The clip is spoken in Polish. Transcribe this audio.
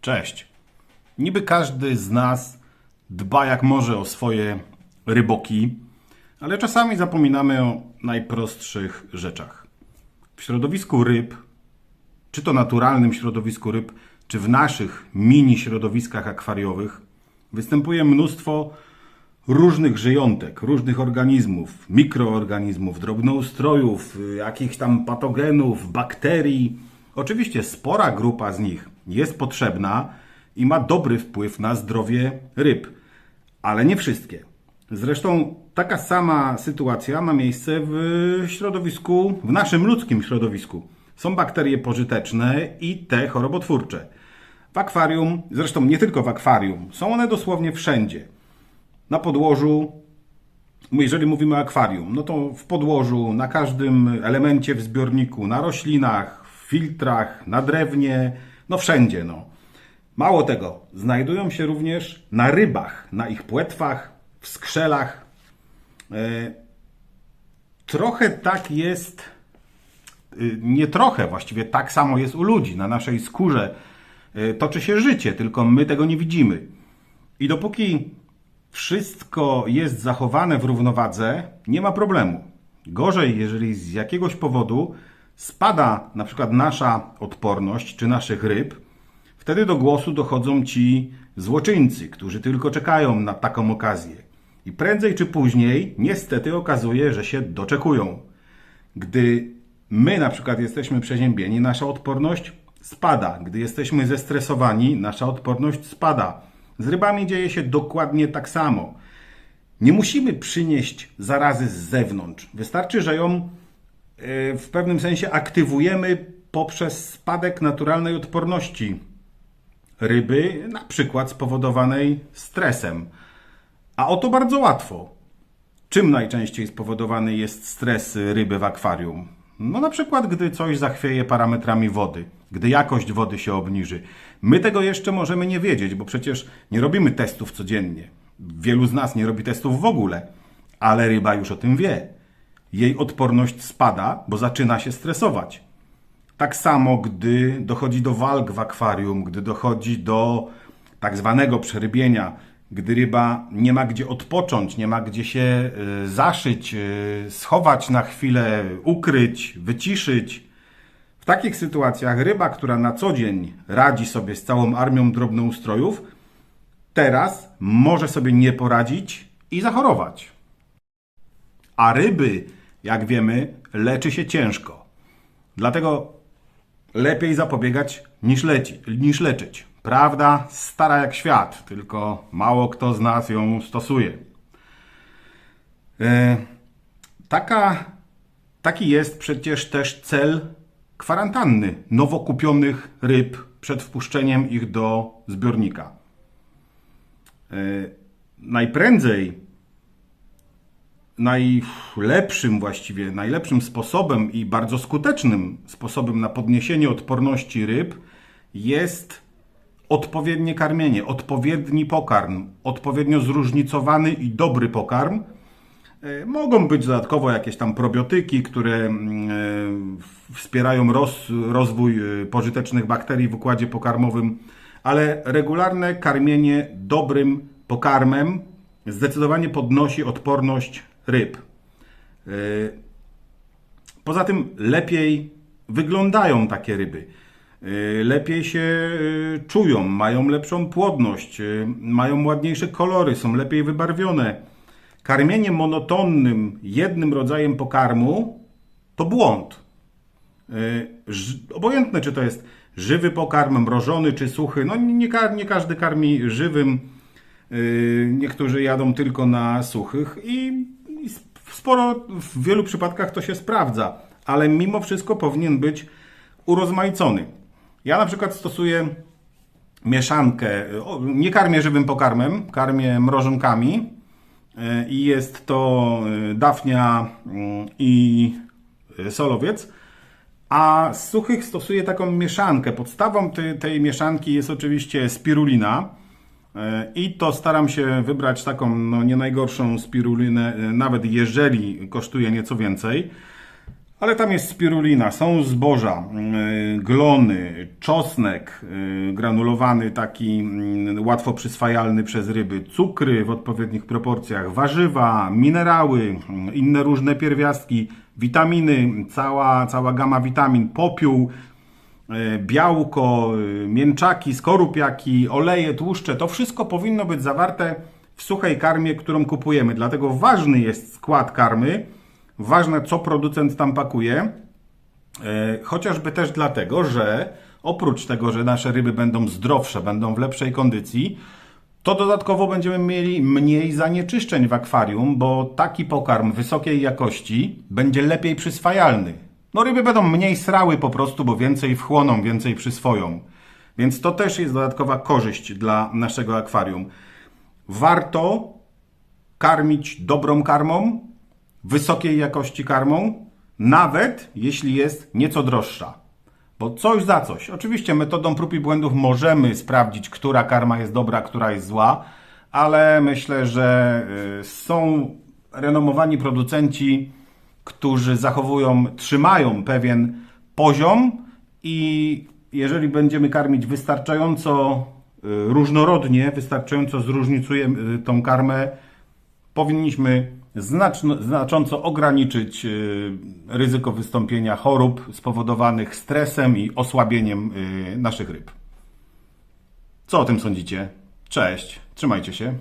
Cześć. Niby każdy z nas dba jak może o swoje ryboki, ale czasami zapominamy o najprostszych rzeczach. W środowisku ryb, czy to naturalnym środowisku ryb, czy w naszych mini środowiskach akwariowych, występuje mnóstwo różnych żyjątek, różnych organizmów, mikroorganizmów, drobnoustrojów, jakichś tam patogenów, bakterii. Oczywiście spora grupa z nich jest potrzebna i ma dobry wpływ na zdrowie ryb, ale nie wszystkie. Zresztą taka sama sytuacja ma miejsce w środowisku, w naszym ludzkim środowisku. Są bakterie pożyteczne i te chorobotwórcze. W akwarium, zresztą nie tylko w akwarium, są one dosłownie wszędzie na podłożu, jeżeli mówimy o akwarium, no to w podłożu, na każdym elemencie w zbiorniku, na roślinach, w filtrach, na drewnie, no wszędzie, no. Mało tego, znajdują się również na rybach, na ich płetwach, w skrzelach. E, trochę tak jest, y, nie trochę, właściwie tak samo jest u ludzi. Na naszej skórze e, toczy się życie, tylko my tego nie widzimy. I dopóki wszystko jest zachowane w równowadze, nie ma problemu. Gorzej, jeżeli z jakiegoś powodu spada na przykład nasza odporność czy naszych ryb, wtedy do głosu dochodzą ci złoczyńcy, którzy tylko czekają na taką okazję. I prędzej czy później, niestety, okazuje, że się doczekują. Gdy my na przykład jesteśmy przeziębieni, nasza odporność spada. Gdy jesteśmy zestresowani, nasza odporność spada. Z rybami dzieje się dokładnie tak samo. Nie musimy przynieść zarazy z zewnątrz. Wystarczy, że ją w pewnym sensie aktywujemy poprzez spadek naturalnej odporności ryby, na przykład spowodowanej stresem. A oto bardzo łatwo. Czym najczęściej spowodowany jest stres ryby w akwarium? No na przykład, gdy coś zachwieje parametrami wody, gdy jakość wody się obniży. My tego jeszcze możemy nie wiedzieć, bo przecież nie robimy testów codziennie. Wielu z nas nie robi testów w ogóle, ale ryba już o tym wie. Jej odporność spada, bo zaczyna się stresować. Tak samo, gdy dochodzi do walk w akwarium, gdy dochodzi do tak zwanego przerybienia, gdy ryba nie ma gdzie odpocząć, nie ma gdzie się y, zaszyć, y, schować na chwilę, ukryć, wyciszyć. W takich sytuacjach ryba, która na co dzień radzi sobie z całą armią drobnoustrojów, teraz może sobie nie poradzić i zachorować. A ryby, jak wiemy, leczy się ciężko. Dlatego lepiej zapobiegać niż, leci, niż leczyć. Prawda stara jak świat, tylko mało kto z nas ją stosuje. E, taka, taki jest przecież też cel kwarantanny nowo kupionych ryb przed wpuszczeniem ich do zbiornika. E, najprędzej, najlepszym właściwie, najlepszym sposobem i bardzo skutecznym sposobem na podniesienie odporności ryb jest odpowiednie karmienie, odpowiedni pokarm, odpowiednio zróżnicowany i dobry pokarm. E, Mogą być dodatkowo jakieś tam probiotyki, które mm, e, wspierają roz, rozwój e, pożytecznych bakterii w układzie pokarmowym, ale regularne karmienie dobrym pokarmem zdecydowanie podnosi odporność ryb. E, Poza tym lepiej wyglądają takie ryby. E, Lepiej się e, czują, mają lepszą płodność, mają ładniejsze kolory, są lepiej wybarwione. Karmienie monotonnym jednym rodzajem pokarmu to błąd. Obojętne, czy to jest żywy pokarm, mrożony czy suchy. No nie, nie każdy karmi żywym. Niektórzy jadą tylko na suchych i sporo, w wielu przypadkach to się sprawdza, ale mimo wszystko powinien być urozmaicony. Ja na przykład stosuję mieszankę, nie karmię żywym pokarmem, karmię mrożonkami e, i jest to e, dafnia mm, i e, solowiec, a z suchych stosuję taką mieszankę. Podstawą tej, mieszanki jest oczywiście spirulina i to staram się wybrać taką no, nie najgorszą spirulinę, e, nawet jeżeli kosztuje nieco więcej. Ale tam jest spirulina, są zboża, yy, glony, czosnek yy, granulowany, taki yy, łatwo przyswajalny przez ryby, cukry w odpowiednich proporcjach, warzywa, minerały, yy, inne różne pierwiastki, witaminy, cała, cała gama witamin, popiół, białko, yy, mięczaki, skorupiaki, oleje, tłuszcze. To wszystko powinno być zawarte w suchej karmie, którą kupujemy. Dlatego ważny jest skład karmy. Ważne, co producent tam pakuje, e, chociażby też dlatego, że oprócz tego, że nasze ryby będą zdrowsze, będą w lepszej kondycji, to dodatkowo będziemy mieli mniej zanieczyszczeń w akwarium, bo taki pokarm wysokiej jakości będzie lepiej przyswajalny. No ryby będą mniej srały po prostu, bo więcej wchłoną, więcej przyswoją. Więc to też jest dodatkowa korzyść dla naszego akwarium. Warto karmić dobrą karmą, wysokiej jakości karmą, nawet jeśli jest nieco droższa. Bo coś za coś. Oczywiście metodą prób i błędów możemy sprawdzić, która karma jest dobra, która jest zła, ale myślę, że y, są renomowani producenci, którzy zachowują, trzymają pewien poziom i jeżeli będziemy karmić wystarczająco y, różnorodnie, wystarczająco zróżnicujemy y, tą karmę, powinniśmy znaczno, znacząco ograniczyć y, ryzyko wystąpienia chorób spowodowanych stresem i osłabieniem naszych ryb. Co o tym sądzicie? Cześć, trzymajcie się.